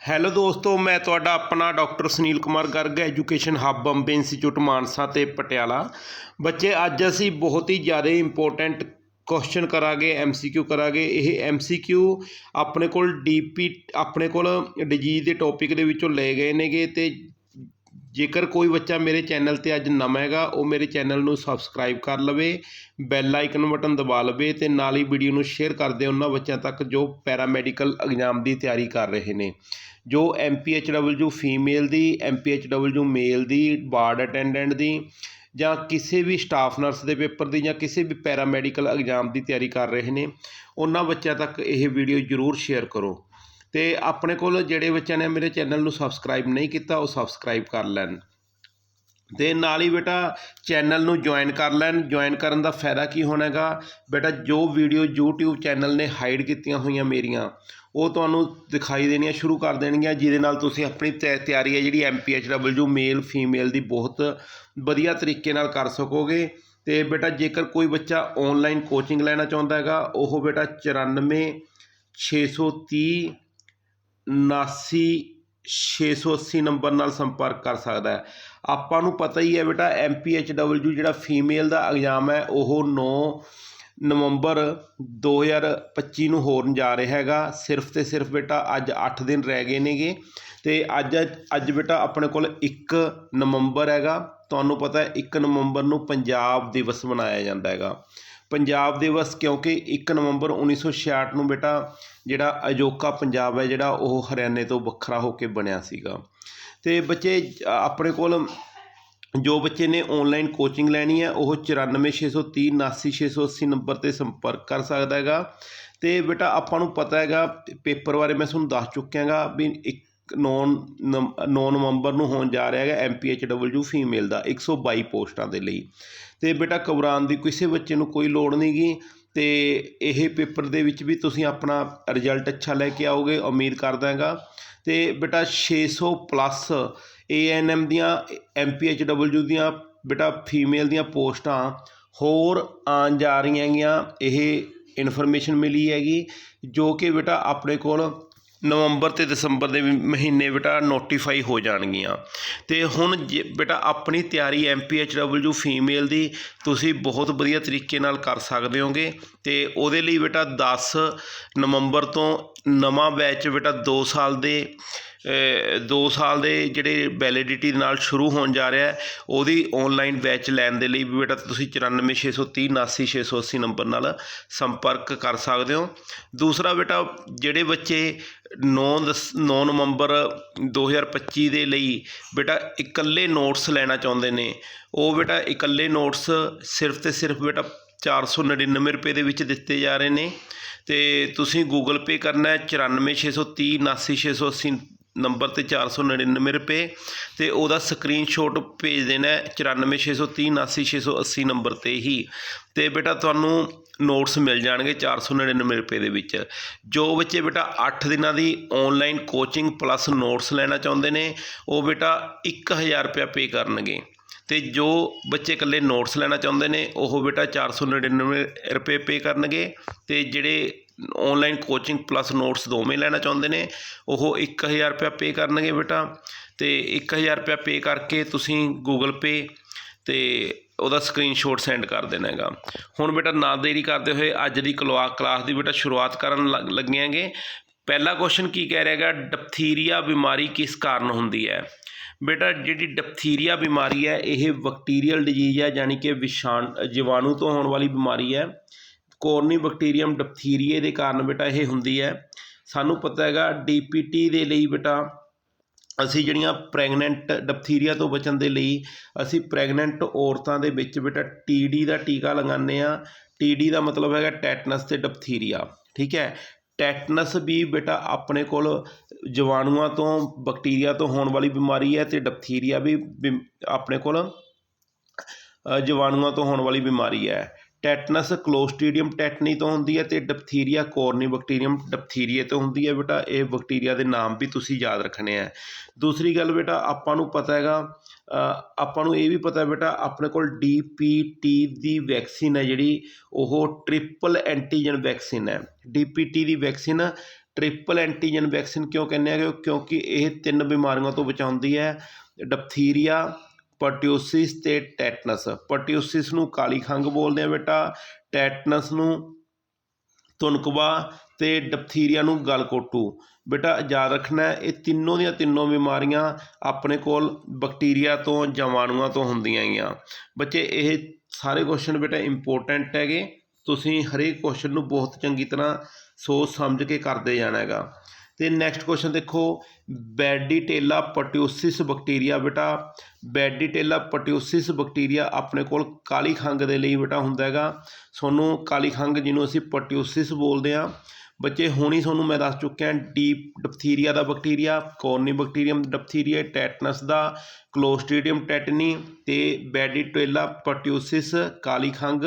Hello ਦੋਸਤੋ, ਮੈਂ ਤੁਹਾਡਾ ਆਪਣਾ doctor Sunil Kumar Garg, education hub Bombay institute, Mansa ਤੇ ਪਟਿਆਲਾ। ਬੱਚੇ, ਅੱਜ ਅਸੀਂ ਬਹੁਤ ਹੀ ਜ਼ਿਆਦਾ ਇੰਪੋਰਟੈਂਟ ਕੁਐਸਚਨ ਕਰਾਂਗੇ ਐਮਸੀਕਿਊ ਕਰਾਂਗੇ। ਇਹ ਐਮਸੀਕਿਊ ਆਪਣੇ ਕੋਲ ਡੀਪੀ ਆਪਣੇ ਕੋਲ ਡਿਜੀਜ਼ ਦੇ ਟੌਪਿਕ ਦੇ ਵਿੱਚੋਂ ਲਏ ਗਏ ਨੇਗੇ ਤੇ ਜੇਕਰ ਕੋਈ ਬੱਚਾ ਮੇਰੇ ਚੈਨਲ ਤੇ ਅੱਜ ਨਵਾਂ ਹੈਗਾ, ਉਹ ਮੇਰੇ ਚੈਨਲ ਨੂੰ ਸਬਸਕ੍ਰਾਈਬ ਕਰ ਲਵੇ, ਬੈਲ ਆਈਕਨ ਬਟਨ ਦਬਾ ਲਵੇ ਤੇ ਨਾਲ ਹੀ ਵੀਡੀਓ ਨੂੰ ਸ਼ੇਅਰ ਕਰ ਦਿਓ ਉਹਨਾਂ ਬੱਚਿਆਂ ਤੱਕ ਜੋ ਪੈਰਾਮੈਡੀਕਲ ਐਗਜ਼ਾਮ ਦੀ ਤਿਆਰੀ ਕਰ ਰਹੇ ਨੇ। ਜੋ ਐਮਪੀਐਚਡਬਲਯੂ ਫੀਮੇਲ ਦੀ ਐਮਪੀਐਚਡਬਲਯੂ ਮੇਲ ਦੀ, ਵਾਰਡ ਅਟੈਂਡੈਂਟ ਦੀ ਜਾਂ ਕਿਸੇ ਵੀ ਸਟਾਫ ਨਰਸ ਦੇ ਪੇਪਰ ਦੀ ਜਾਂ ਕਿਸੇ ਵੀ ਪੈਰਾਮੈਡੀਕਲ ਐਗਜ਼ਾਮ ਦੀ ਤਿਆਰੀ ਕਰ ਰਹੇ ਨੇ, ਉਹਨਾਂ ਬੱਚਿਆਂ ਤੱਕ ਇਹ ਵੀਡੀਓ ਜ਼ਰੂਰ ਸ਼ੇਅਰ ਕਰੋ। ਅਤੇ ਆਪਣੇ ਕੋਲ ਜਿਹੜੇ ਬੱਚਿਆਂ ਨੇ ਮੇਰੇ ਚੈਨਲ ਨੂੰ ਸਬਸਕ੍ਰਾਈਬ ਨਹੀਂ ਕੀਤਾ, ਉਹ ਸਬਸਕ੍ਰਾਈਬ ਕਰ ਲੈਣ। ਅਤੇ ਨਾਲ ਹੀ ਬੇਟਾ, ਚੈਨਲ ਨੂੰ ਜੁਆਇਨ ਕਰ ਲੈਣ। ਜੁਆਇਨ ਕਰਨ ਦਾ ਫਾਇਦਾ ਕੀ ਹੋਣਾ ਹੈਗਾ? ਬੇਟਾ, ਜੋ ਵੀਡੀਓ YouTube ਚੈਨਲ ਨੇ ਹਾਈਡ ਕੀਤੀਆਂ ਹੋਈਆਂ ਮੇਰੀਆਂ, ਉਹ ਤੁਹਾਨੂੰ ਦਿਖਾਈ ਦੇਣੀਆਂ, ਸ਼ੁਰੂ ਕਰ ਦੇਣਗੀਆਂ, ਜਿਹਦੇ ਨਾਲ ਤੁਸੀਂ ਆਪਣੀ ਤਿਆ- ਤਿਆਰੀ ਹੈ ਜਿਹੜੀ ਐਮਪੀਐਚਡਬਲਯੂ ਮੇਲ ਫੀਮੇਲ ਦੀ ਬਹੁਤ ਵਧੀਆ ਤਰੀਕੇ ਨਾਲ ਕਰ ਸਕੋਗੇ। ਤੇ ਬੇਟਾ, ਜੇਕਰ ਕੋਈ ਬੱਚਾ ਆਨਲਾਈਨ ਕੋਚਿੰਗ ਲੈਣਾ ਚਾਹੁੰਦਾ ਹੈਗਾ, ਉਹ ਬੇਟਾ 94 630 79 680 ਨੰਬਰ ਨਾਲ ਸੰਪਰਕ ਕਰ ਸਕਦਾ ਹੈ। ਆਪਾਂ ਨੂੰ ਪਤਾ ਹੀ ਹੈ ਬੇਟਾ ਐਮਪੀਐਚਡਬਲਯੂ ਜਿਹੜਾ ਫੀਮੇਲ ਦਾ ਐਗਜ਼ਾਮ ਹੈ, ਉਹ 9 ਨਵੰਬਰ 2025 ਨੂੰ ਹੋਣ ਜਾ ਰਿਹਾ ਹੈਗਾ। ਸਿਰਫ ਤੇ ਸਿਰਫ ਬੇਟਾ ਅੱਜ 8 ਦਿਨ ਰਹਿ ਗਏ ਨੇਗੇ ਤੇ ਅੱਜ ਅੱਜ ਬੇਟਾ ਆਪਣੇ ਕੋਲ 1 ਨਵੰਬਰ ਹੈਗਾ। ਤੁਹਾਨੂੰ ਪਤਾ ਹੈ 1 ਨਵੰਬਰ ਨੂੰ ਪੰਜਾਬ ਦਿਵਸ ਮਨਾਇਆ ਜਾਂਦਾ ਹੈਗਾ। ਪੰਜਾਬ ਦਿਵਸ ਕਿਉਂਕਿ ਇੱਕ ਨਵੰਬਰ 1966 ਨੂੰ ਬੇਟਾ ਜਿਹੜਾ ਅਜੋਕਾ ਪੰਜਾਬ ਹੈ ਜਿਹੜਾ ਉਹ ਹਰਿਆਣੇ ਤੋਂ ਵੱਖਰਾ ਹੋ ਕੇ ਬਣਿਆ ਸੀਗਾ। ਅਤੇ ਬੱਚੇ ਆਪਣੇ ਕੋਲ ਜੋ ਬੱਚੇ ਨੇ ਔਨਲਾਈਨ ਕੋਚਿੰਗ ਲੈਣੀ ਹੈ, ਉਹ 94630 79680 ਨੰਬਰ ਤੇ ਸੰਪਰਕ ਕਰ ਸਕਦਾ ਹੈਗਾ। ਅਤੇ ਬੇਟਾ, ਆਪਾਂ ਨੂੰ ਪਤਾ ਹੈਗਾ, ਪੇਪਰ ਬਾਰੇ ਮੈਂ ਤੁਹਾਨੂੰ ਦੱਸ ਚੁੱਕਿਆ ਹੈਗਾ ਵੀ ਇੱਕ 9 9 ਨਵੰਬਰ ਨੂੰ ਹੋਣ ਜਾ ਰਿਹਾ ਹੈਗਾ ਐਮਪੀਐਚਡਬਲਯੂ ਫੀਮੇਲ ਦਾ 122 ਪੋਸਟਾਂ ਦੇ ਲਈ। ਤੇ ਬੇਟਾ ਘਬਰਾਉਣ ਦੀ ਕਿਸੇ ਬੱਚੇ ਨੂੰ ਕੋਈ ਲੋੜ ਨਹੀਂਗੀ ਤੇ ਇਹ ਪੇਪਰ ਦੇ ਵਿੱਚ ਵੀ ਤੁਸੀਂ ਆਪਣਾ ਰਿਜ਼ਲਟ ਅੱਛਾ ਲੈ ਕੇ ਆਓਗੇ, ਉਮੀਦ ਕਰਦਾ ਹੈਗਾ। ਤੇ ਬੇਟਾ 600 ਪਲੱਸ ਏਐਨਐਮ ਦੀਆਂ ਐਮਪੀਐਚਡਬਲਯੂ ਦੀਆਂ ਬੇਟਾ ਫੀਮੇਲ ਦੀਆਂ ਪੋਸਟਾਂ ਹੋਰ ਆਉਣ ਜਾ ਰਹੀਆਂ ਹੈਗੀਆਂ। ਇਹ ਇਨਫੋਰਮੇਸ਼ਨ ਮਿਲੀ ਹੈਗੀ ਜੋ ਕਿ ਬੇਟਾ ਆਪਣੇ ਕੋਲ ਨਵੰਬਰ ਅਤੇ ਦਸੰਬਰ ਦੇ ਵੀ ਮਹੀਨੇ ਬੇਟਾ ਨੋਟੀਫਾਈ ਹੋ ਜਾਣਗੀਆਂ। ਅਤੇ ਹੁਣ ਜੇ ਬੇਟਾ ਆਪਣੀ ਤਿਆਰੀ ਐਮਪੀਐਚਡਬਲਯੂ ਫੀਮੇਲ ਦੀ ਤੁਸੀਂ ਬਹੁਤ ਵਧੀਆ ਤਰੀਕੇ ਨਾਲ ਕਰ ਸਕਦੇ ਹੋਗੇ। ਅਤੇ ਉਹਦੇ ਲਈ ਬੇਟਾ ਦਸ ਨਵੰਬਰ ਤੋਂ ਨਵਾਂ ਬੈਚ ਬੇਟਾ ਦੋ ਸਾਲ ਦੇ ਦੋ ਸਾਲ ਦੇ ਜਿਹੜੇ ਵੈਲਿਡਿਟੀ ਦੇ ਨਾਲ ਸ਼ੁਰੂ ਹੋਣ ਜਾ ਰਿਹਾ ਉਹਦੀ ਔਨਲਾਈਨ ਬੈਚ ਲੈਣ ਦੇ ਲਈ ਵੀ ਬੇਟਾ ਤੁਸੀਂ 94630 79680 ਨੰਬਰ ਨਾਲ ਸੰਪਰਕ ਕਰ ਸਕਦੇ ਹੋ। ਦੂਸਰਾ ਬੇਟਾ, ਜਿਹੜੇ ਬੱਚੇ 9 ਦਸ 9 ਨਵੰਬਰ 2025 ਦੇ ਲਈ ਬੇਟਾ ਇਕੱਲੇ ਨੋਟਸ ਲੈਣਾ ਚਾਹੁੰਦੇ ਨੇ, ਉਹ ਬੇਟਾ ਇਕੱਲੇ ਨੋਟਸ ਸਿਰਫ ਤੇ ਸਿਰਫ ਬੇਟਾ 499 ਰੁਪਏ ਦੇ ਵਿੱਚ ਦਿੱਤੇ ਜਾ ਰਹੇ ਨੇ। ਤੇ ਤੁਸੀਂ ਗੂਗਲ ਪੇ ਕਰਨਾ ਹੈ 94630 79680 ਨੰਬਰ ਤੇ 499 ਰੁਪਏ ਤੇ ਉਹਦਾ ਸਕਰੀਨਸ਼ਾਟ ਭੇਜ ਦੇਣਾ ਹੈ 94630 79680 ਨੰਬਰ ਤੇ ਹੀ। ਤੇ ਬੇਟਾ ਤੁਹਾਨੂੰ ਨੋਟਸ ਮਿਲ ਜਾਣਗੇ 499 ਰੁਪਏ ਦੇ ਵਿੱਚ। ਜੋ ਬੱਚੇ ਬੇਟਾ 8 ਦਿਨਾਂ ਦੀ ਆਨਲਾਈਨ ਕੋਚਿੰਗ ਪਲੱਸ ਨੋਟਸ ਲੈਣਾ ਚਾਹੁੰਦੇ ਨੇ, ਉਹ ਬੇਟਾ 1000 ਰੁਪਏ ਪੇ ਕਰਨਗੇ। ਅਤੇ ਜੋ ਬੱਚੇ ਇਕੱਲੇ ਨੋਟਸ ਲੈਣਾ ਚਾਹੁੰਦੇ ਨੇ, ਉਹ ਬੇਟਾ 499 ਰੁਪਏ ਪੇ ਕਰਨਗੇ ਅਤੇ ਜਿਹੜੇ ਔਨਲਾਈਨ ਕੋਚਿੰਗ ਪਲੱਸ ਨੋਟਸ ਦੋਵੇਂ ਲੈਣਾ ਚਾਹੁੰਦੇ ਨੇ, ਉਹ ਇੱਕ ਹਜ਼ਾਰ ਰੁਪਇਆ ਪੇ ਕਰਨਗੇ ਬੇਟਾ ਅਤੇ ਇੱਕ ਹਜ਼ਾਰ ਰੁਪਇਆ ਪੇ ਕਰਕੇ ਤੁਸੀਂ ਗੂਗਲ ਪੇ ਤੇ ਉਹਦਾ ਸਕਰੀਨਸ਼ਾਟ ਸੈਂਡ ਕਰ ਦੇਣਾ ਹੈਗਾ। ਹੁਣ ਬੇਟਾ ਨਾ ਦੇਰੀ ਕਰਦੇ ਹੋਏ ਅੱਜ ਦੀ ਕਲਾ ਕਲਾਸ ਦੀ ਬੇਟਾ ਸ਼ੁਰੂਆਤ ਕਰਨ ਲੱਗ- ਲੱਗੇ ਹੈਗੇ ਪਹਿਲਾ ਕੁਐਸਚਨ ਕੀ ਕਹਿ ਰਿਹਾ ਹੈਗਾ? ਡਪਥੀਰੀਆ ਬਿਮਾਰੀ ਕਿਸ ਕਾਰਨ ਹੁੰਦੀ ਹੈ? ਬੇਟਾ, ਜਿਹੜੀ ਡਪਥੀਰੀਆ ਬਿਮਾਰੀ ਹੈ, ਇਹ ਬੈਕਟੀਰੀਅਲ ਡਿਜੀਜ਼ ਹੈ ਯਾਨੀ ਕਿ ਵਿਸ਼ਾਣ, ਜੀਵਾਣੂ ਤੋਂ ਹੋਣ ਵਾਲੀ ਬਿਮਾਰੀ ਹੈ। ਕੋਰਨੀ ਬੈਕਟੀਰੀਅਮ ਡਪਥੀਰੀਏ ਦੇ ਕਾਰਨ ਬੇਟਾ ਇਹ ਹੁੰਦੀ ਹੈ। ਸਾਨੂੰ ਪਤਾ ਹੈਗਾ ਡੀਪੀਟੀ ਦੇ ਲਈ ਬੇਟਾ, ਅਸੀਂ ਜਿਹੜੀਆਂ ਪ੍ਰੈਗਨੈਂਟ ਡਪਥੀਰੀਆ ਤੋਂ ਬਚਣ ਦੇ ਲਈ ਅਸੀਂ ਪ੍ਰੈਗਨੈਂਟ ਔਰਤਾਂ ਦੇ ਵਿੱਚ ਬੇਟਾ ਟੀਡੀ ਦਾ ਟੀਕਾ ਲਗਾਉਂਦੇ ਆ ਟੀਡੀ ਦਾ ਮਤਲਬ ਹੈਗਾ ਟੈਟਨਸ ਤੇ ਡਪਥੀਰੀਆ ਠੀਕ ਹੈ। ਟੈਟਨਸ ਵੀ ਬੇਟਾ ਆਪਣੇ ਕੋਲ ਜੀਵਾਣੂਆਂ ਤੋਂ ਬੈਕਟੀਰੀਆ ਤੋਂ ਹੋਣ ਵਾਲੀ ਬਿਮਾਰੀ ਹੈ ਅਤੇ ਡਪਥੀਰੀਆ ਵੀ ਬਿਮ- ਆਪਣੇ ਕੋਲ ਅ, ਜੀਵਾਣੂਆਂ ਤੋਂ ਹੋਣ ਵਾਲੀ ਬਿਮਾਰੀ ਹੈ। ਟੈਟਨਸ ਕਲੋਸਟ੍ਰੀਡੀਅਮ ਟੈਟਨੀ ਤੋਂ ਹੁੰਦੀ ਹੈ ਤੇ ਡਪਥੀਰੀਆ ਕੋਰਨੀ ਬੈਕਟੀਰੀਅਮ ਡਪਥੀਰੀਏ ਤੋਂ ਹੁੰਦੀ ਹੈ ਬੇਟਾ। ਇਹ ਬੈਕਟੀਰੀਆ ਦੇ ਨਾਮ ਵੀ ਤੁਸੀਂ ਯਾਦ ਰੱਖਣੇ ਆ ਦੂਸਰੀ ਗੱਲ ਬੇਟਾ ਆਪਾਂ ਨੂੰ ਪਤਾ ਹੈਗਾ ਆਪਾਂ ਨੂੰ ਇਹ ਵੀ ਪਤਾ ਬੇਟਾ, ਆਪਣੇ ਕੋਲ ਡੀ ਪੀ ਟੀ ਦੀ ਵੈਕਸੀਨ ਹੈ ਜਿਹੜੀ, ਉਹ ਟ੍ਰਿਪਲ ਐਂਟੀਜਨ ਵੈਕਸੀਨ ਹੈ। ਡੀ ਪੀ ਟੀ ਦੀ ਵੈਕਸੀਨ ਟ੍ਰਿਪਲ ਐਂਟੀਜਨ ਵੈਕਸੀਨ ਕਿਉਂ ਕਹਿੰਦੇ ਆ ਕਿਉਂਕਿ ਇਹ ਤਿੰਨ ਬਿਮਾਰੀਆਂ ਤੋਂ ਬਚਾਉਂਦੀ ਹੈ। ਡਪਥੀਰੀਆ ਪਰਟਿਊਸਿਸ ਤੇ ਟੈਟਨਸ ਪਰਟਿਊਸਿਸ ਨੂੰ ਕਾਲੀ ਖੰਘ ਬੋਲਦੇ ਆ ਬੇਟਾ। ਟੈਟਨਸ ਨੂੰ ਤੁਨਕਵਾ ਤੇ ਡਪਥੀਰੀਆ ਨੂੰ ਗਲਕੋਟੂ ਬੇਟਾ, ਯਾਦ ਰੱਖਣਾ ਇਹ ਤਿੰਨੋਂ ਦੀਆਂ ਤਿੰਨੋਂ ਬਿਮਾਰੀਆਂ ਆਪਣੇ ਕੋਲ ਬੈਕਟੀਰੀਆ ਤੋਂ ਜੀਵਾਣੂਆਂ ਤੋਂ ਹੁੰਦੀਆਂ ਹੈਗੀਆਂ ਬੱਚੇ, ਇਹ ਸਾਰੇ ਕੁਐਸਚਨ ਬੇਟਾ ਇੰਪੋਰਟੈਂਟ ਹੈਗੇ। ਤੁਸੀਂ ਹਰੇਕ ਕੁਐਸਚਨ ਨੂੰ ਬਹੁਤ ਚੰਗੀ ਤਰ੍ਹਾਂ ਸੋਚ ਸਮਝ ਕੇ ਕਰਦੇ ਜਾਣਾ ਹੈਗਾ। ਤੇ ਨੈਕਸਟ ਕੁਐਸਚਨ ਦੇਖੋ, ਬੈਡੀਟੇਲਾ ਪਟਿਊਸਿਸ ਬੈਕਟੀਰੀਆ ਬੇਟਾ। ਬੈਡੀਟੇਲਾ ਪਟਿਊਸਿਸ ਬੈਕਟੀਰੀਆ ਆਪਣੇ ਕੋਲ ਕਾਲੀ ਖੰਘ ਦੇ ਲਈ ਬੇਟਾ ਹੁੰਦਾ ਹੈਗਾ। ਤੁਹਾਨੂੰ ਕਾਲੀ ਖੰਘ ਜਿਹਨੂੰ ਅਸੀਂ ਪਟਿਊਸਿਸ ਬੋਲਦੇ ਆ ਬੱਚੇ ਹੁਣ ਹੀ ਤੁਹਾਨੂੰ ਮੈਂ ਦੱਸ ਚੁੱਕਿਆ ਡੀਪ ਡਪਥੀਰੀਆ ਦਾ bacteria, Corynebacterium diphtheria, tetanus ਦਾ ਕਲੋਸਟ੍ਰੀਡੀਅਮ ਟੈਟਨੀ ਤੇ ਬੈਡੀਟੇਲਾ ਪਟਿਊਸਿਸ ਕਾਲੀ ਖੰਘ,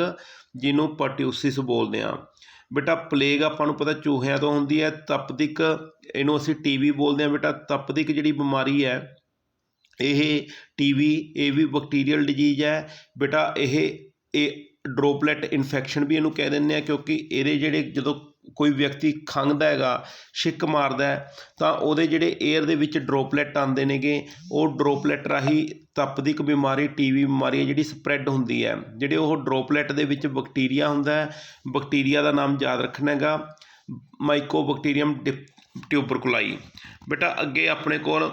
ਜਿਹਨੂੰ ਪਟਿਊਸਿਸ ਬੋਲਦੇ ਆ ਬੇਟਾ ਪਲੇਗ ਆਪਾਂ ਨੂੰ ਪਤਾ ਚੂਹਿਆਂ ਤੋਂ ਹੁੰਦੀ ਹੈ, ਤਪਦਿਕ, ਇਹਨੂੰ ਅਸੀਂ ਟੀਵੀ ਬੋਲਦੇ ਆ ਬੇਟਾ, ਤਪਦਿਕ ਜਿਹੜੀ ਬਿਮਾਰੀ ਹੈ, ਇਹ ਟੀਵੀ, ਇਹ ਵੀ ਬੈਕਟੀਰੀਅਲ ਡਿਜੀਜ਼ ਹੈ। ਬੇਟਾ ਇਹ ਇਹ ਡ੍ਰੋਪਲੇਟ ਇਨਫੈਕਸ਼ਨ ਵੀ ਇਹਨੂੰ ਕਹਿ ਦਿੰਦੇ ਆ ਕਿਉਂਕਿ ਇਹਦੇ ਜਿਹੜੇ ਜਦੋਂ ਕੋਈ ਵਿਅਕਤੀ ਖੰਘਦਾ ਹੈਗਾ, ਛਿੱਕ ਮਾਰਦਾ ਤਾਂ ਉਹਦੇ ਜਿਹੜੇ ਏਅਰ ਦੇ ਵਿੱਚ ਡ੍ਰੋਪਲੇਟ ਆਉਂਦੇ ਨੇਗੇ, ਉਹ ਡ੍ਰੋਪਲੇਟ ਰਾਹੀਂ ਤੱਪ ਦੀ ਇੱਕ ਬਿਮਾਰੀ ਟੀਵੀ ਬਿਮਾਰੀ ਹੈ ਜਿਹੜੀ ਸਪਰੈਡ ਹੁੰਦੀ ਹੈ। ਜਿਹੜੇ ਉਹ ਡ੍ਰੋਪਲੇਟ ਦੇ ਵਿੱਚ ਬੈਕਟੀਰੀਆ ਹੁੰਦਾ ਹੈ ਬੈਕਟੀਰੀਆ ਦਾ ਨਾਮ ਯਾਦ ਰੱਖਣਾ ਹੈਗਾ ਮਾਈਕੋਬੈਕਟੀਰੀਅਮ ਟਿਊਬਰਕੁਲਾਈ ਬੇਟਾ, ਅੱਗੇ ਆਪਣੇ ਕੋਲ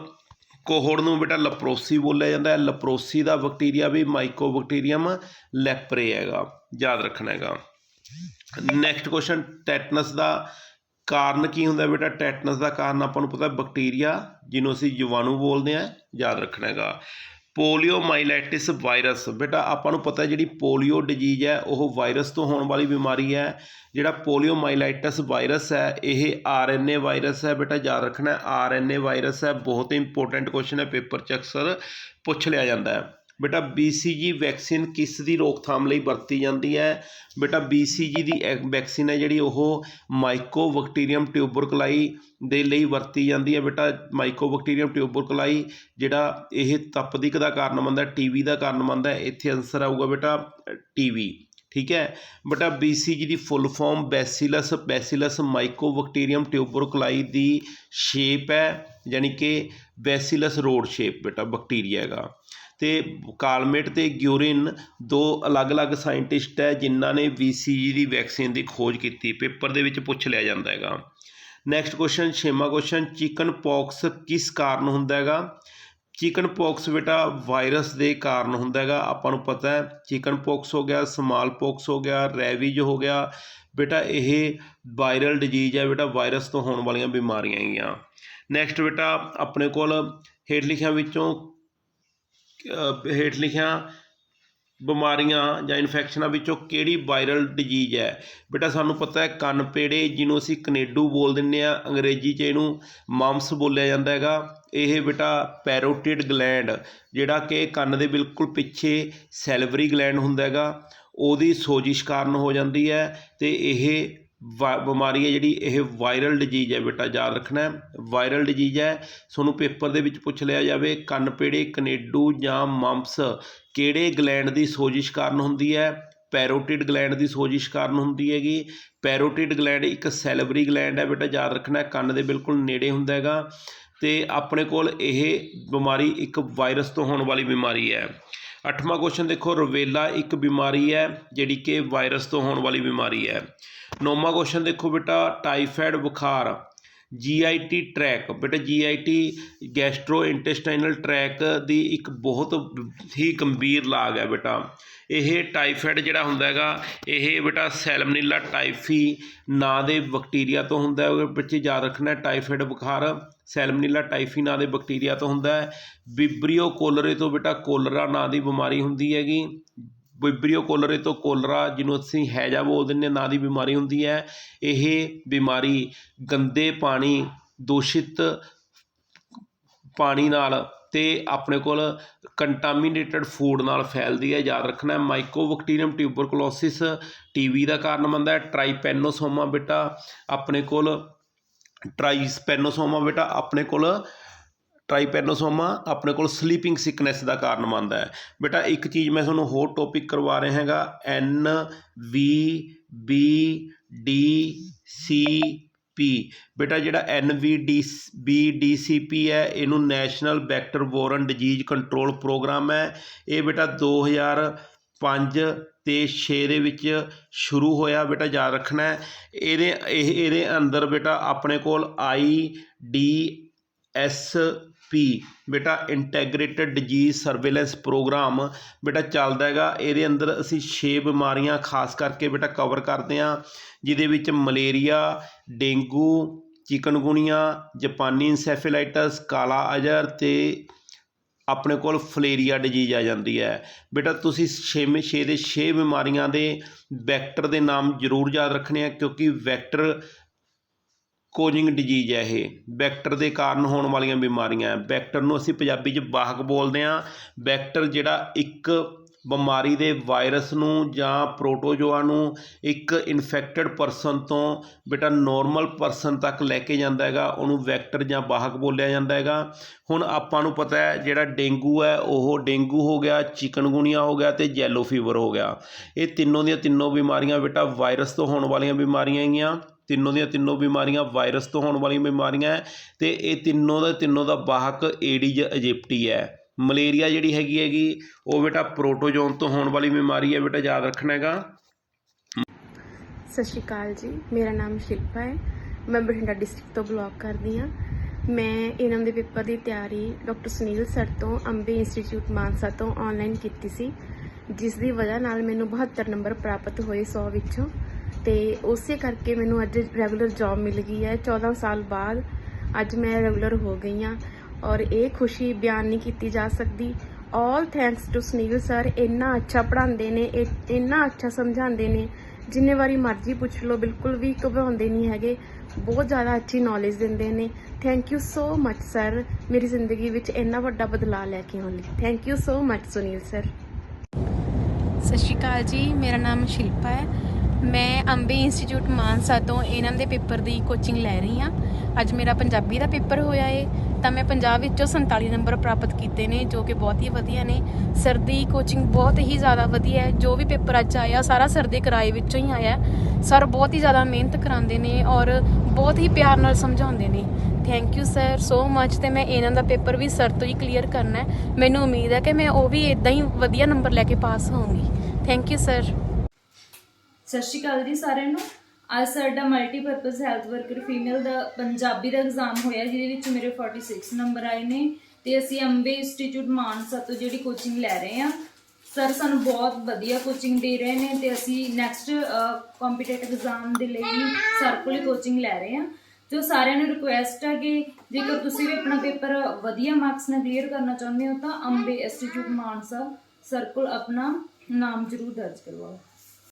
ਕੋਹੜ ਨੂੰ ਬੇਟਾ ਲਪਰੋਸੀ ਬੋਲਿਆ ਜਾਂਦਾ ਹੈ। ਲਪਰੋਸੀ ਦਾ ਬੈਕਟੀਰੀਆ ਵੀ ਮਾਈਕੋਬੈਕਟੀਰੀਅਮ ਲੈਪਰੇ ਹੈਗਾ, ਯਾਦ ਰੱਖਣਾ ਹੈਗਾ। ਨੈਕਸਟ ਕੁਐਸਚਨ ਟੈਟਨਸ ਦਾ ਕਾਰਨ ਕੀ ਹੁੰਦਾ ਬੇਟਾ? ਟੈਟਨਸ ਦਾ ਕਾਰਨ ਆਪਾਂ ਨੂੰ ਪਤਾ ਬੈਕਟੀਰੀਆ ਜਿਹਨੂੰ ਅਸੀਂ ਜੀਵਾਣੂ ਬੋਲਦੇ ਆ ਯਾਦ ਰੱਖਣਾ ਹੈਗਾ। ਪੋਲੀਓਮਾਈਲਾਈਟਿਸ ਵਾਇਰਸ ਬੇਟਾ ਆਪਾਂ ਨੂੰ ਪਤਾ ਜਿਹੜੀ ਪੋਲੀਓ ਡਿਜੀਜ਼ ਹੈ, ਉਹ ਵਾਇਰਸ ਤੋਂ ਹੋਣ ਵਾਲੀ ਬਿਮਾਰੀ ਹੈ। ਜਿਹੜਾ ਪੋਲੀਓਮਾਈਲਾਈਟਿਸ ਵਾਇਰਸ ਹੈ, ਇਹ ਆਰਐਨਏ ਵਾਇਰਸ ਹੈ, ਬੇਟਾ ਯਾਦ ਰੱਖਣਾ ਆਰਐਨਏ ਵਾਇਰਸ ਹੈ, ਬਹੁਤ ਇੰਪੋਰਟੈਂਟ ਕੁਐਸਚਨ ਹੈ, ਪੇਪਰ 'ਚ ਅਕਸਰ ਪੁੱਛ ਲਿਆ ਜਾਂਦਾ ਹੈ। ਬੇਟਾ BCG ਵੈਕਸੀਨ ਕਿਸ ਦੀ ਰੋਕਥਾਮ ਲਈ ਵਰਤੀ ਜਾਂਦੀ ਹੈ? ਬੇਟਾ BCG ਦੀ ਵੈਕਸੀਨ ਹੈ ਜਿਹੜੀ ਉਹ ਮਾਈਕੋਬੈਕਟੀਰੀਅਮ ਟਿਊਬਰਕਲਾਈ ਦੇ ਲਈ ਵਰਤੀ ਜਾਂਦੀ ਹੈ। ਬੇਟਾ ਮਾਈਕੋਬੈਕਟੀਰੀਅਮ ਟਿਊਬਰਕਲਾਈ ਜਿਹੜਾ ਇਹ ਤਪਦਿਕ ਦਾ ਕਾਰਨ ਬਣਦਾ ਟੀਵੀ ਦਾ ਕਾਰਨ ਬਣਦਾ ਇੱਥੇ ਆਨਸਰ ਆਊਗਾ ਬੇਟਾ ਟੀਵੀ ਠੀਕ ਹੈ? ਬੇਟਾ BCG ਦੀ full form bacillus bacillus mycobacterium tuberculi ਦੀ ਸ਼ੇਪ ਹੈ, ਯਾਨੀ ਕਿ ਬੈਸੀਲਸ ਰੋਡ ਸ਼ੇਪ ਬੇਟਾ ਬੈਕਟੀਰੀਆ ਹੈਗਾ। ਅਤੇ ਕਾਲਮੇਟ ਅਤੇ ਗਿਊਰਿਨ ਦੋ ਅਲੱਗ-ਅਲੱਗ ਸਾਇੰਟਿਸਟ ਹੈ, ਜਿਨ੍ਹਾਂ ਨੇ ਵੀ ਸੀ ਜੀ ਦੀ ਵੈਕਸੀਨ ਦੀ ਖੋਜ ਕੀਤੀ। ਪੇਪਰ ਦੇ ਵਿੱਚ ਪੁੱਛ ਲਿਆ ਜਾਂਦਾ ਹੈਗਾ। ਨੈਕਸਟ ਕੁਐਸਚਨ ਛੇਵਾਂ ਕੁਐਸਚਨ ਚਿਕਨ ਪੌਕਸ ਕਿਸ ਕਾਰਨ ਹੁੰਦਾ ਹੈਗਾ? ਚਿਕਨ ਪੌਕਸ ਬੇਟਾ ਵਾਇਰਸ ਦੇ ਕਾਰਨ ਹੁੰਦਾ ਹੈਗਾ। ਆਪਾਂ ਨੂੰ ਪਤਾ ਹੈ, ਚਿਕਨ ਪੌਕਸ ਹੋ ਗਿਆ, ਸਮਾਲ ਪੌਕਸ ਹੋ ਗਿਆ, ਰੈਵਿਜ ਹੋ ਗਿਆ। ਬੇਟਾ ਇਹ ਵਾਇਰਲ ਡਿਜੀਜ਼ ਹੈ ਬੇਟਾ, ਵਾਇਰਸ ਤੋਂ ਹੋਣ ਵਾਲੀਆਂ ਬਿਮਾਰੀਆਂ ਹੈਗੀਆਂ। ਨੈਕਸਟ ਬੇਟਾ, ਆਪਣੇ ਕੋਲ ਹੇਠ ਲਿਖਿਆਂ ਵਿੱਚੋਂ ਹੇਠ ਲਿਖਿਆਂ, ਬਿਮਾਰੀਆਂ ਜਾਂ ਇਨਫੈਕਸ਼ਨਾਂ ਵਿੱਚੋਂ ਕਿਹੜੀ ਵਾਇਰਲ ਡਿਜੀਜ਼ ਹੈ? ਬੇਟਾ, ਸਾਨੂੰ ਪਤਾ ਹੈ ਕੰਨ ਪੇੜੇ, ਜਿਹਨੂੰ ਅਸੀਂ ਕਨੇਡੂ ਬੋਲ ਦਿੰਦੇ ਆ ਅੰਗਰੇਜ਼ੀ 'ਚ ਇਹਨੂੰ ਮਮਸ ਬੋਲਿਆ ਜਾਂਦਾ ਹੈਗਾ। ਇਹ ਬੇਟਾ ਪੈਰੋਟਿਡ ਗਲੈਂਡ ਜਿਹੜਾ ਕਿ ਕੰਨ ਦੇ ਬਿਲਕੁਲ ਪਿੱਛੇ ਸੈਲਵਰੀ ਗਲੈਂਡ ਹੁੰਦਾ ਹੈਗਾ, ਉਹਦੀ ਸੋਜਿਸ਼ ਕਾਰਨ ਹੋ ਜਾਂਦੀ ਹੈ ਤੇ ਇਹ ਵਾ- ਬਿਮਾਰੀ ਹੈ ਜਿਹੜੀ, ਇਹ ਵਾਇਰਲ ਡਿਜੀਜ਼ ਹੈ ਬੇਟਾ, ਯਾਦ ਰੱਖਣਾ ਵਾਇਰਲ ਡਿਜੀਜ਼ ਹੈ, ਤੁਹਾਨੂੰ ਪੇਪਰ ਦੇ ਵਿੱਚ ਪੁੱਛ ਲਿਆ ਜਾਵੇ ਕੰਨ ਪੇੜੇ ਕਨੇਡੂ ਜਾਂ ਮਮਸ, ਕਿਹੜੇ ਗਲੈਂਡ ਦੀ ਸੋਜਿਸ਼ ਕਾਰਨ ਹੁੰਦੀ ਹੈ? ਪੈਰੋਟਿਡ ਗਲੈਂਡ ਦੀ ਸੋਜਿਸ਼ ਕਾਰਨ ਹੁੰਦੀ ਹੈਗੀ। ਪੈਰੋਟਿਡ ਗਲੈਂਡ ਇੱਕ ਸੈਲਵਰੀ ਗਲੈਂਡ ਹੈ ਬੇਟਾ, ਯਾਦ ਰੱਖਣਾ ਕੰਨ ਦੇ ਬਿਲਕੁਲ ਨੇੜੇ ਹੁੰਦਾ ਹੈਗਾ। ਤੇ ਆਪਣੇ ਕੋਲ ਇਹ ਬਿਮਾਰੀ ਇੱਕ ਵਾਇਰਸ ਤੋਂ ਹੋਣ ਵਾਲੀ ਬਿਮਾਰੀ ਹੈ। ਅੱਠਵਾਂ ਕੁਐਸਚਨ ਦੇਖੋ, ਰਵੇਲਾ ਇੱਕ ਬਿਮਾਰੀ ਹੈ, ਜਿਹੜੀ ਕਿ ਵਾਇਰਸ ਤੋਂ ਹੋਣ ਵਾਲੀ ਬਿਮਾਰੀ ਹੈ। ਨੌਵਾਂ ਕੁਐਸਚਨ ਦੇਖੋ ਬੇਟਾ ਟਾਈਫਾਇਡ ਬੁਖਾਰ। ਜੀ ਆਈ ਟੀ ਟਰੈਕ ਬੇਟਾ ਜੀ ਆਈ ਟੀ ਇੰਟੈਸਟਾਈਨਲ ਟਰੈਕ ਦੀ ਇੱਕ ਬਹੁਤ ਹੀ ਗੰਭੀਰ ਲਾਗ ਹੈ ਬੇਟਾ। ਇਹ ਟਾਈਫਾਇਡ ਜਿਹੜਾ ਹੁੰਦਾ ਹੈਗਾ ਇਹ ਬੇਟਾ ਸੈਲਮਨੀਲਾ ਟਾਈਫੀ ਨਾਂ ਦੇ ਬੈਕਟੀਰੀਆ ਤੋਂ ਹੁੰਦਾ ਹੈ। ਉਹਦੇ ਬੱਚੇ ਯਾਦ ਰੱਖਣਾ ਹੈ, ਬੁਖਾਰ ਸੈਲਮਨੀਲਾ ਟਾਈਫੀ ਨਾਂ ਦੇ ਬੈਕਟੀਰੀਆ ਤੋਂ ਹੁੰਦਾ ਹੈ। ਵਿਬਰੀਓ ਕੋਲਰੇ ਤੋਂ ਬੇਟਾ ਕੋਲਰਾ ਨਾਂ ਦੀ ਬਿਮਾਰੀ ਹੁੰਦੀ ਹੈਗੀ। ਵਿਬਰੀਓ ਕੋਲਰੇ ਤੋਂ ਕੋਲਰਾ ਜਿਹਨੂੰ ਅਸੀਂ ਹੈਜਾ ਬੋਲ ਦਿੰਦੇ ਹਾਂ ਨਾਂ ਦੀ ਬਿਮਾਰੀ ਹੁੰਦੀ ਹੈ। ਇਹ ਬਿਮਾਰੀ ਗੰਦੇ ਪਾਣੀ, ਦੂਸ਼ਿਤ ਪਾਣੀ ਨਾਲ ਅਤੇ ਆਪਣੇ ਕੋਲ ਕੰਟਾਮੀਨੇਟਡ ਫੂਡ ਨਾਲ ਫੈਲਦੀ ਹੈ। ਯਾਦ ਰੱਖਣਾ ਹੈ ਮਾਈਕੋਬੈਕਟੀਰੀਅਮ ਟਿਊਬਰਕਲੋਸਿਸ ਟੀਵੀ ਦਾ ਕਾਰਨ ਬਣਦਾ ਹੈ। ਟ੍ਰਾਈਪੈਨੋਸੋਮਾ ਬੇਟਾ, ਆਪਣੇ ਕੋਲ ਟ੍ਰਾਈਸਪੈਨੋਸੋਮਾ ਬੇਟਾ, ਆਪਣੇ ਕੋਲ ਟ੍ਰਾਈਪੈਨੋਸੋਮਾ ਆਪਣੇ ਕੋਲ ਸਲੀਪਿੰਗ ਸਿਕਨੈਸ ਦਾ ਕਾਰਨ ਬਣਦਾ ਹੈ। ਬੇਟਾ, ਇੱਕ ਚੀਜ਼ ਮੈਂ ਤੁਹਾਨੂੰ ਹੋਰ ਟੌਪਿਕ ਕਰਵਾ ਰਿਹਾ ਹੈਗਾ। ਐਨ ਵੀ ਬੀ ਡੀ ਸੀ ਪੀ ਬੇਟਾ, ਜਿਹੜਾ N V B D C P ਪੀ ਹੈ, ਇਹਨੂੰ national vector borne disease control programme ਹੈ। ਇਹ ਬੇਟਾ 2005 ਤੇ 6 ਦੇ ਵਿੱਚ ਸ਼ੁਰੂ ਹੋਇਆ। ਬੇਟਾ, ਯਾਦ ਰੱਖਣਾ ਇਹਦੇ, ਇਹ, ਇਹਦੇ ਅੰਦਰ ਬੇਟਾ ਆਪਣੇ ਕੋਲ ਆਈ ਡੀ ਐਸ ਪੀ। ਬੇਟਾ ਇੰਟੈਗ੍ਰੇਟਡ ਡਿਜੀਜ਼ ਸਰਵੇਲੈਂਸ ਪ੍ਰੋਗਰਾਮ ਬੇਟਾ, ਚੱਲਦਾ ਹੈਗਾ। ਇਹਦੇ ਅੰਦਰ ਅਸੀਂ 6 ਬਿਮਾਰੀਆਂ ਖਾਸ ਕਰਕੇ ਬੇਟਾ ਕਵਰ ਕਰਦੇ ਹਾਂ, ਜਿਹਦੇ ਵਿੱਚ ਮਲੇਰੀਆ, ਡੇਂਗੂ, ਚਿਕਨਗੁਨੀਆ, ਜਾਪਾਨੀ ਇਨਸੈਫੇਲਾਈਟਸ ਕਾਲਾ ਅਜਰ ਤੇ ਆਪਣੇ ਕੋਲ ਫਲੇਰੀਆ ਡਿਜੀਜ਼ ਆ ਜਾਂਦੀ ਹੈ। ਬੇਟਾ, ਤੁਸੀਂ ਛੇਵੇਂ ਛੇ ਦੇ 6 ਬਿਮਾਰੀਆਂ ਦੇ ਵੈਕਟਰ ਦੇ ਨਾਮ ਜ਼ਰੂਰ ਯਾਦ ਰੱਖਣੇ ਆ, ਕਿਉਂਕਿ ਵੈਕਟਰ ਕੋਜਿੰਗ ਡਿਜੀਜ਼ ਹੈ ਇਹ। ਵੈਕਟਰ ਦੇ ਕਾਰਨ ਹੋਣ ਵਾਲੀਆਂ ਬਿਮਾਰੀਆਂ। ਹੈ ਵੈਕਟਰ ਨੂੰ ਅਸੀਂ ਪੰਜਾਬੀ 'ਚ ਵਾਹਕ ਬੋਲਦੇ ਹਾਂ। ਵੈਕਟਰ ਜਿਹੜਾ ਇੱਕ ਬਿਮਾਰੀ ਦੇ ਵਾਇਰਸ ਨੂੰ ਜਾਂ ਪ੍ਰੋਟੋਜੋਆ ਨੂੰ ਇੱਕ ਇਨਫੈਕਟਡ ਪਰਸਨ ਤੋਂ ਬੇਟਾ ਨੋਰਮਲ ਪਰਸਨ ਤੱਕ ਲੈ ਕੇ ਜਾਂਦਾ ਹੈਗਾ। ਉਹਨੂੰ ਵੈਕਟਰ ਜਾਂ ਵਾਹਕ ਬੋਲਿਆ ਜਾਂਦਾ ਹੈਗਾ। ਹੁਣ ਆਪਾਂ ਨੂੰ ਪਤਾ ਹੈ ਜਿਹੜਾ ਡੇਂਗੂ ਹੈ, ਉਹ ਡੇਂਗੂ ਹੋ ਗਿਆ, ਚਿਕਨਗੁਨੀਆ ਹੋ ਗਿਆ ਤੇ ਜੈਲੋ ਫੀਵਰ ਹੋ ਗਿਆ। ਇਹ ਤਿੰਨੋਂ ਦੀਆਂ ਤਿੰਨੋਂ ਬਿਮਾਰੀਆਂ ਬੇਟਾ ਵਾਇਰਸ ਤੋਂ ਹੋਣ ਵਾਲੀਆਂ ਬਿਮਾਰੀਆਂ ਹੈਗੀਆਂ। ਤਿੰਨੋਂ ਦੀਆਂ ਤਿੰਨੋਂ ਬਿਮਾਰੀਆਂ ਵਾਇਰਸ ਤੋਂ ਹੋਣ ਵਾਲੀਆਂ ਬਿਮਾਰੀਆਂ ਹੈ ਤੇ ਇਹ ਤਿੰਨੋਂ ਦਾ ਤਿੰਨੋਂ ਦਾ ਵਾਹਕ ਏਡੀਜ਼ ਅਜਿਪਟੀ ਹੈ। ਮਲੇਰੀਆ ਜਿਹੜੀ ਹੈਗੀ ਹੈਗੀ, ਉਹ ਬੇਟਾ ਪ੍ਰੋਟੋਜੋਨ ਤੋਂ ਹੋਣ ਵਾਲੀ ਬਿਮਾਰੀ ਹੈ ਬੇਟਾ, ਯਾਦ ਰੱਖਣਾ ਹੈਗਾ। ਸਤਿ ਸ਼੍ਰੀ ਅਕਾਲ ਜੀ, ਮੇਰਾ ਨਾਮ ਸ਼ਿਲਪਾ ਹੈ। ਮੈਂ ਬਠਿੰਡਾ ਡਿਸਟ੍ਰਿਕਟ ਤੋਂ ਬਲੌਗ ਕਰਦੀ ਹਾਂ। ਮੈਂ ਇਨਮ ਦੇ ਪੇਪਰ ਦੀ ਤਿਆਰੀ ਡਾਕਟਰ ਸੁਨੀਲ ਸਰ ਤੋਂ ਅੰਬੇ ਇੰਸਟੀਚਿਊਟ ਮਾਨਸਾ ਤੋਂ ਆਨਲਾਈਨ ਕੀਤੀ ਸੀ, ਜਿਸ ਦੀ ਵਜ੍ਹਾ ਨਾਲ ਮੈਨੂੰ 72 ਨੰਬਰ ਪ੍ਰਾਪਤ ਹੋਏ 100 ਵਿੱਚੋਂ। ਤੇ ਉਸੇ ਕਰਕੇ ਮੈਨੂੰ ਅੱਜ ਰੈਗੂਲਰ ਜੌਬ ਮਿਲ ਗਈ ਹੈ। 14 ਸਾਲ ਬਾਅਦ ਅੱਜ ਮੈਂ ਰੈਗੂਲਰ ਹੋ ਗਈ ਹਾਂ ਔਰ ਇਹ ਖੁਸ਼ੀ ਬਿਆਨ ਨਹੀਂ ਕੀਤੀ ਜਾ ਸਕਦੀ। All thanks to Sunil sir ਇੰਨਾ ਅੱਛਾ ਪੜ੍ਹਾਉਂਦੇ ਨੇ ਇਹ- ਇੰਨਾ ਅੱਛਾ ਸਮਝਾਉਂਦੇ ਨੇ। ਜਿੰਨੇ ਵਾਰੀ ਮਰਜ਼ੀ ਪੁੱਛ ਲਓ, ਬਿਲਕੁਲ ਵੀ ਘਬਰਾਉਂਦੇ ਨਹੀਂ ਹੈਗੇ। ਬਹੁਤ ਜ਼ਿਆਦਾ ਅੱਛੀ ਨੌਲੇਜ ਦਿੰਦੇ ਨੇ। Thank you so much sir ਮੇਰੀ ਜ਼ਿੰਦਗੀ ਵਿੱਚ ਇੰਨਾ ਵੱਡਾ ਬਦਲਾਅ ਲੈ ਕੇ ਆਉਣ ਲਈ। Thank you so much Sunil sir ਸਤਿ ਸ਼੍ਰੀ ਅਕਾਲ ਜੀ। ਮੇਰਾ ਨਾਮ ਸ਼ਿਲਪਾ ਹੈ। ਮੈਂ ਅੰਬੇ ਇੰਸਟੀਚਿਊਟ ਮਾਨਸਾ ਤੋਂ ਇਹਨਾਂ ਦੇ ਪੇਪਰ ਦੀ ਕੋਚਿੰਗ ਲੈ ਰਹੀ ਹਾਂ। ਅੱਜ ਮੇਰਾ ਪੰਜਾਬੀ ਦਾ ਪੇਪਰ ਹੋਇਆ ਏ, ਤਾਂ ਮੈਂ ਪੰਜਾਬ ਵਿੱਚੋਂ 47 ਨੰਬਰ ਪ੍ਰਾਪਤ ਕੀਤੇ ਨੇ, ਜੋ ਕਿ ਬਹੁਤ ਹੀ ਵਧੀਆ ਨੇ। ਸਰ ਦੀ ਕੋਚਿੰਗ ਬਹੁਤ ਹੀ ਜ਼ਿਆਦਾ ਵਧੀਆ ਹੈ, ਜੋ ਵੀ ਪੇਪਰ ਅੱਜ ਆਇਆ, ਸਾਰਾ ਸਰ ਦੇ ਕਿਰਾਏ ਵਿੱਚੋਂ ਹੀ ਆਇਆ ਸਰ ਬਹੁਤ ਹੀ ਜ਼ਿਆਦਾ ਮਿਹਨਤ ਕਰਾਉਂਦੇ ਨੇ ਔਰ ਬਹੁਤ ਹੀ ਪਿਆਰ ਨਾਲ ਸਮਝਾਉਂਦੇ ਨੇ। Thank you sir so much ਤੇ ਮੈਂ ਇਹਨਾਂ ਦਾ ਪੇਪਰ ਵੀ ਸਰ ਤੋਂ ਹੀ ਕਲੀਅਰ ਕਰਨਾ ਹੈ। ਮੈਨੂੰ ਉਮੀਦ ਹੈ ਕਿ ਮੈਂ ਉਹ ਵੀ ਇਦਾਂ ਹੀ ਵਧੀਆ ਨੰਬਰ ਲੈ ਕੇ ਪਾਸ ਹੋਵਾਂਗੀ ਥੈਂਕ ਯੂ ਸਰ ਸਤਿ ਸ਼੍ਰੀ ਅਕਾਲ ਜੀ ਸਾਰਿਆਂ ਨੂੰ। ਅੱਜ ਸਾਡਾ ਮਲਟੀਪਰਪਸ ਹੈਲਥ ਵਰਕਰ ਫੀਮੇਲ ਦਾ ਪੰਜਾਬੀ ਦਾ ਐਗਜ਼ਾਮ ਹੋਇਆ, ਜਿਹਦੇ ਵਿੱਚ ਮੇਰੇ 46 ਨੰਬਰ ਆਏ ਨੇ ਤੇ ਅਸੀਂ ਅੰਬੇ ਇੰਸਟੀਚਿਊਟ ਮਾਨਸਾ ਤੋਂ ਜਿਹੜੀ ਕੋਚਿੰਗ ਲੈ ਰਹੇ ਹਾਂ। ਸਰ ਸਾਨੂੰ ਬਹੁਤ ਵਧੀਆ ਕੋਚਿੰਗ ਦੇ ਰਹੇ ਨੇ ਤੇ ਅਸੀਂ ਨੈਕਸਟ ਕੰਪੀਟੀਟਿਵ ਐਗਜ਼ਾਮ ਦੇ ਲਈ ਸਰ ਕੋਲ ਹੀ ਕੋਚਿੰਗ ਲੈ ਰਹੇ ਹਾਂ। ਤੇ ਸਾਰਿਆਂ ਨੂੰ ਰਿਕੁਐਸਟ ਹੈ ਕਿ ਜੇਕਰ ਤੁਸੀਂ ਵੀ ਆਪਣਾ ਪੇਪਰ ਵਧੀਆ ਮਾਰਕਸ ਨਾਲ ਕਲੀਅਰ ਕਰਨਾ ਚਾਹੁੰਦੇ ਹੋ ਤਾਂ ਅੰਬੇ ਇੰਸਟੀਚਿਊਟ ਮਾਨਸਾ ਸਰ ਕੋਲ ਆਪਣਾ ਨਾਮ ਜ਼ਰੂਰ ਦਰਜ ਕਰਵਾਓ।